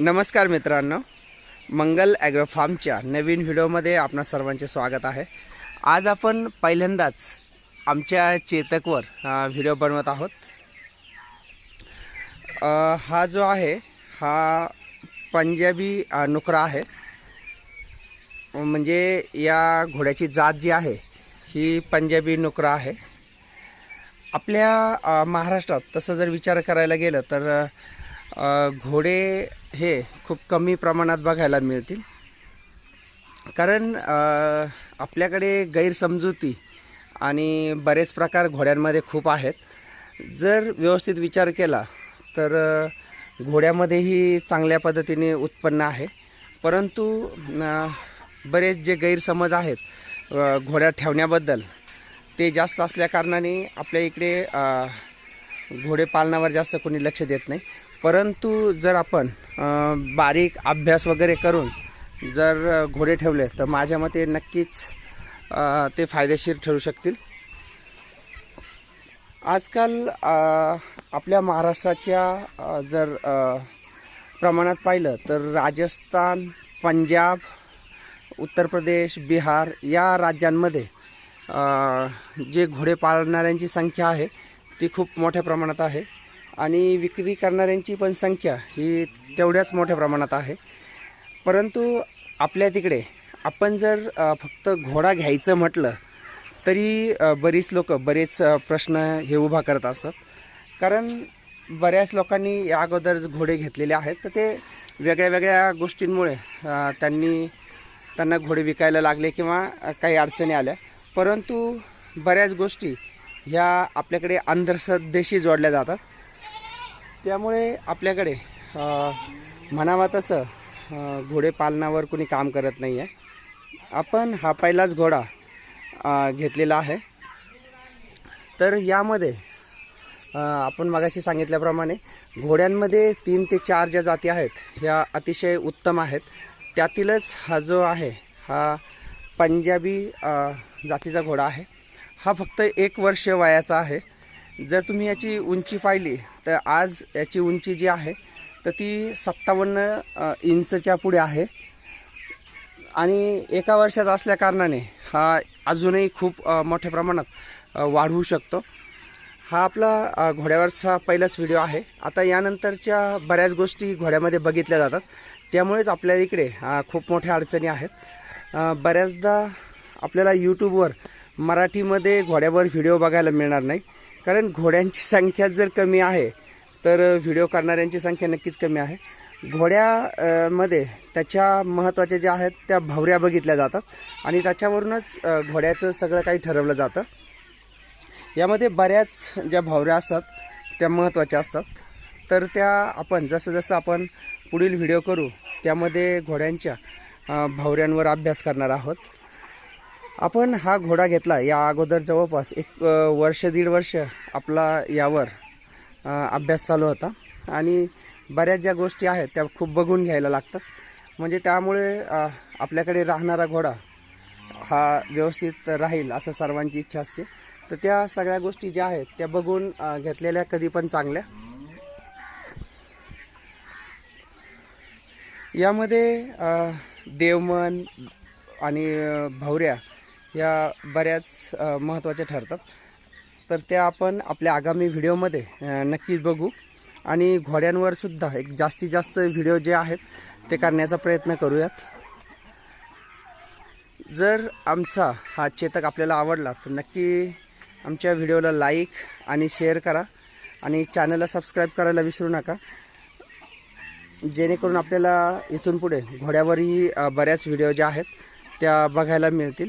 नमस्कार मित्रांनो मंगल ॲग्रो फार्मच्या नवीन व्हिडिओमध्ये आपणा सर्वांचे स्वागत आहे. आज आपण पहिल्यांदाच आमच्या चेतकवर व्हिडिओ बनवत आहोत. हा जो आहे हा पंजाबी नुकरा आहे. म्हणजे या घोड्याची जात जी आहे ही पंजाबी नुकरा आहे. आपल्या महाराष्ट्रात तसं जर विचार करायला गेलं तर घोडे हे खूप कमी प्रमाणात बघायला मिळतील. कारण आपल्याकडे गैरसमजुती आणि बरेच प्रकार घोड्यांमध्ये खूप आहेत. जर व्यवस्थित विचार केला तर घोड्यामध्येही चांगल्या पद्धतीने उत्पन्न आहे. परंतु बरेच जे गैरसमज आहेत घोड्या ठेवण्याबद्दल ते जास्त असल्याकारणाने आपल्या इकडे घोडे पालनावर जास्त कोणी लक्ष देत नाही. परंतु जर आपण बारीक अभ्यास वगैरे करून जर घोडे ठेवले तर माझ्या मते नक्कीच ते फायदेशीर ठरू शकतील. आजकाल आपल्या महाराष्ट्राच्या जर प्रमाणात पाहिलं तर राजस्थान पंजाब उत्तर प्रदेश बिहार या राज्यांमध्ये जे घोडे पाळणाऱ्यांची संख्या आहे ती खूप मोठ्या प्रमाणात आहे. आणि विक्री करणाऱ्यांची पण संख्या ही तेवढ्याच मोठ्या प्रमाणात आहे. परंतु आपल्या तिकडे आपण जर फक्त घोडा घ्यायचं म्हटलं तरी बरीच लोक बरेच प्रश्न हे उभा करत असतात. कारण बऱ्याच लोकांनी या अगोदर घोडे घेतलेले आहेत तर ते वेगळ्या वेगळ्या गोष्टींमुळे त्यांनी त्यांना घोडे विकायला लागले किंवा काही अडचणी आल्या. परंतु बऱ्याच गोष्टी ह्या आपल्याकडे अंधश्रद्धेशी जोडल्या जातात. त्यामुळे आपल्याकडे म्हणावा तसं घोडे पालनावर कोणी काम करत नाही आहे आपण हा पहिलाच घोडा घेतलेला आहे. तर यामध्ये आपण मगाशी सांगितल्याप्रमाणे घोड्यांमध्ये तीन ते चार ज्या जाती आहेत ह्या अतिशय उत्तम आहेत. त्यातीलच हा जो आहे हा पंजाबी जातीचा घोडा आहे. हा फक्त एक वर्ष वयाचा आहे. जर तुम्ही याची उंची पाहिली तर आज याची उंची जी आहे तर ती सत्तावन्न इंचच्या पुढे आहे. आणि एका वर्षाचा असल्याकारणाने हा अजूनही खूप मोठ्या प्रमाणात वाढवू शकतो. हा आपला घोड्यावरचा पहिलाच व्हिडिओ आहे. आता यानंतरच्या बऱ्याच गोष्टी घोड्यामध्ये बघितल्या जातात. त्यामुळेच आपल्या इकडे खूप मोठ्या अडचणी आहेत. बऱ्याचदा आपल्याला यूट्यूबवर मराठीमध्ये घोड्यावर व्हिडिओ बघायला मिळणार नाही. कारण घोड्यांची संख्या जर कमी आहे तर व्हिडिओ करणाऱ्यांची संख्या नक्कीच कमी आहे. घोड्या मध्ये त्याच्या महत्त्वाच्या ज्या आहेत त्या भावऱ्या बघितल्या जातात आणि त्याच्यावरूनच घोड्याचं सगळं काही ठरवलं जातं. यामध्ये बऱ्याच ज्या भावऱ्या असतात त्या महत्त्वाच्या असतात. तर त्या आपण जसं जसं आपण पुढील व्हिडिओ करू त्यामध्ये घोड्यांच्या भावऱ्यांवर अभ्यास करणार आहोत. आपण हा घोडा घेतला या अगोदर जवळपास एक वर्ष दीड वर्ष आपला यावर अभ्यास चालू होता. आणि बऱ्याच ज्या गोष्टी आहेत त्या खूप बघून घ्यायला लागतात. म्हणजे त्यामुळे आपल्याकडे राहणारा घोडा हा व्यवस्थित राहील असं सर्वांची इच्छा असते. तर त्या सगळ्या गोष्टी ज्या आहेत त्या बघून घेतलेल्या कधी पण चांगल्या. यामध्ये देवमन आणि भावऱ्या भवऱ्या या बऱ्याच महत्त्वाच्या ठरतात. तर त्या आपण आपल्या आगामी व्हिडिओमध्ये नक्कीच बघू. आणि घोड्यांवर सुद्धा एक जास्तीत जास्त व्हिडिओ जे आहेत ते करण्याचा प्रयत्न करूयात. जर आमचा हा चेतक आपल्याला आवडला तर नक्की आमच्या व्हिडिओला लाईक आणि शेअर करा. आणि चॅनलला सबस्क्राईब करायला विसरू नका. जेणेकरून आपल्याला इथून पुढे घोड्यावरही बऱ्याच व्हिडिओ ज्या आहेत त्या बघायला मिळतील.